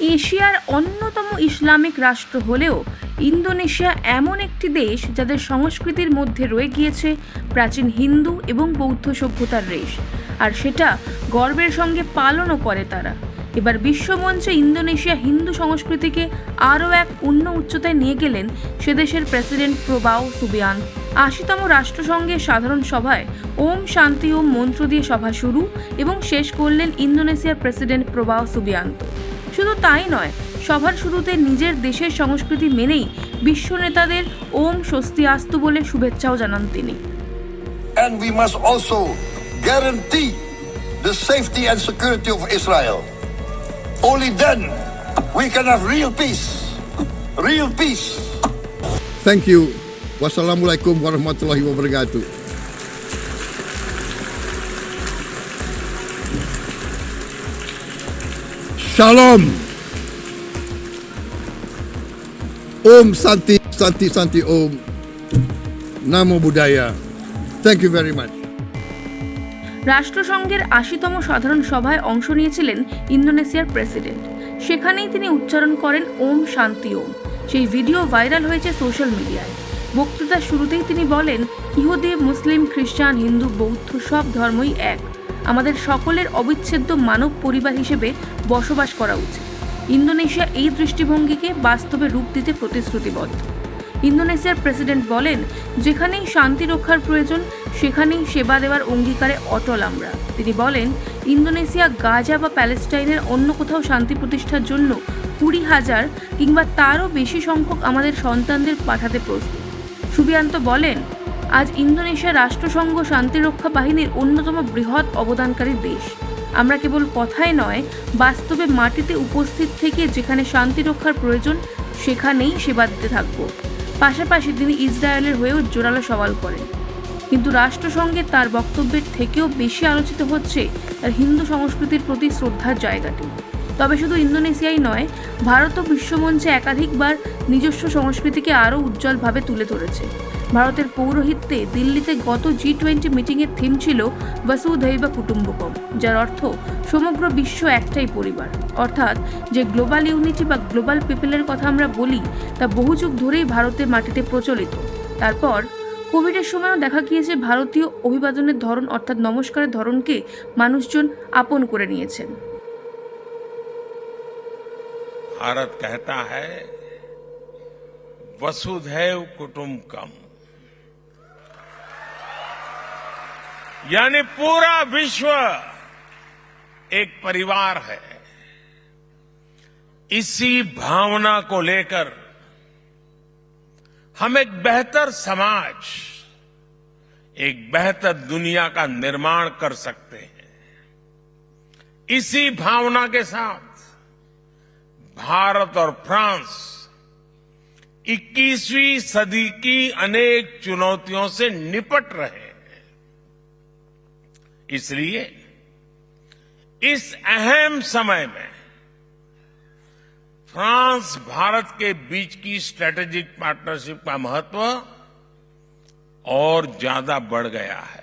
এশিয়ার অন্যতম ইসলামিক রাষ্ট্র হলেও ইন্দোনেশিয়া এমন একটি দেশ যাদের সংস্কৃতির মধ্যে রয়ে গিয়েছে প্রাচীন হিন্দু এবং বৌদ্ধ সভ্যতার রেশ, আর সেটা গর্বের সঙ্গে পালনও করে তারা। এবার বিশ্বমঞ্চে ইন্দোনেশিয়া হিন্দু সংস্কৃতিকে আরও এক অন্য উচ্চতায় নিয়ে গেলেন সে দেশের প্রেসিডেন্ট প্রবাও সুবিয়ান। আশিতম রাষ্ট্রসংঘের সাধারণ সভায় ওম শান্তি ওম মন্ত্র দিয়ে সভা শুরু এবং শেষ করলেন ইন্দোনেশিয়ার প্রেসিডেন্ট প্রবাও সুবিয়ান্ত শুধু তাই নয় সভার শুরুতে নিজের দেশের সংস্কৃতি মেনেই বিশ্ব নেতাদের ওম স্বস্তি আস্তু বলে শুভেচ্ছাও জানান তিনি Thank you. Wassalamualaikum warahmatullahi wabarakatuh. Shalom. Om Santi Santi Santi, Om. Namo Buddhaya. Thank you very much. রাষ্ট্রসংঘের আশিতম সাধারণ সভায় অংশ নিয়েছিলেন ইন্দোনেশিয়ার প্রেসিডেন্ট সেখানেই তিনি উচ্চারণ করেন ওম শান্তি ওম সেই ভিডিও ভাইরাল হয়েছে সোশ্যাল মিডিয়ায় বক্তৃতার শুরুতেই তিনি বলেন, ইহুদি, মুসলিম, খ্রিস্টান, হিন্দু, বৌদ্ধ সব ধর্মই এক আমাদের সকলের অবিচ্ছেদ্য মানব পরিবার হিসেবে বসবাস করা উচিত। ইন্দোনেশিয়া এই দৃষ্টিভঙ্গিকে বাস্তবে রূপ দিতে প্রতিশ্রুতিবদ্ধ। ইন্দোনেশিয়ার প্রেসিডেন্ট বলেন, যেখানেই শান্তি রক্ষার প্রয়োজন, সেখানেই সেবা দেওয়ার অঙ্গীকারে অটল আমরা। তিনি বলেন, ইন্দোনেশিয়া, গাজা বা প্যালেস্টাইনের অন্য কোথাও শান্তি প্রতিষ্ঠার জন্য কুড়ি হাজার কিংবা তারও বেশি সংখ্যক আমাদের সন্তানদের পাঠাতে প্রস্তুত। সুবিয়ান্ত বলেন আজ ইন্দোনেশিয়া রাষ্ট্রসংঘ শান্তিরক্ষা বাহিনীর অন্যতম বৃহৎ অবদানকারী দেশ। আমরা কেবল কথায় নয়, বাস্তবে মাটিতে উপস্থিত থেকে যেখানে শান্তি রক্ষার প্রয়োজন, সেখানেই সেবা দিতে থাকব। পাশাপাশি তিনি ইসরায়েলের হয়েও জোরালো সওয়াল করেন। কিন্তু রাষ্ট্রসংঘে তার বক্তব্যের থেকেও বেশি আলোচিত হচ্ছে তার হিন্দু সংস্কৃতির প্রতি শ্রদ্ধার জায়গাটি। তবে শুধু ইন্দোনেশিয়াই নয় ভারতও বিশ্বমঞ্চে একাধিকবার নিজস্ব সংস্কৃতিকে আরও উজ্জ্বলভাবে তুলে ধরেছে। ভারতের পৌরোহিত্যে দিল্লিতে গত জি টোয়েন্টি মিটিংয়ের থিম ছিল বসুধৈবা কুটুম্বকম যার অর্থ সমগ্র বিশ্ব একটাই পরিবার অর্থাৎ যে গ্লোবাল ইউনিটি বা গ্লোবাল পিপলের কথা আমরা বলি তা বহু যুগ ধরেই ভারতের মাটিতে প্রচলিত তারপর কোভিডের সময়ও দেখা গিয়েছে ভারতীয় অভিবাদনের ধরন অর্থাৎ নমস্কারের ধরনকে মানুষজন আপন করে নিয়েছেন भारत कहता है वसुधैव कुटुंबकम यानी पूरा विश्व एक परिवार है। इसी भावना को लेकर हम एक बेहतर समाज, एक बेहतर दुनिया का निर्माण कर सकते हैं। इसी भावना के साथ भारत और फ्रांस 21वीं सदी की अनेक चुनौतियों से निपट रहे हैं। इसलिए इस अहम समय में फ्रांस भारत के बीच की स्ट्रेटेजिक पार्टनरशिप का महत्व और ज्यादा बढ़ गया है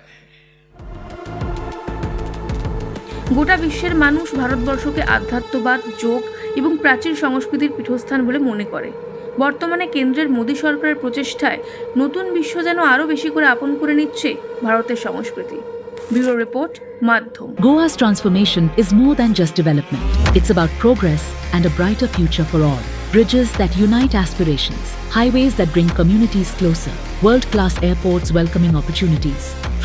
গোটা বিশ্বের মানুষ ভারতবর্ষকে আধ্যাত্মবাদ যোগ এবং প্রাচীন সংস্কৃতির পীঠস্থান বলে মনে করে বর্তমানে কেন্দ্রের মোদী সরকারের প্রচেষ্টায় নতুন বিশ্ব যেন আরও বেশি করে আপন করে নিচ্ছে ভারতের সংস্কৃতি ব্যুরো রিপোর্ট মাধ্যম Goa's transformation is more than just development. It's about progress and a brighter future for all. Bridges that unite aspirations, highways that bring communities closer, world class airports welcoming opportunities.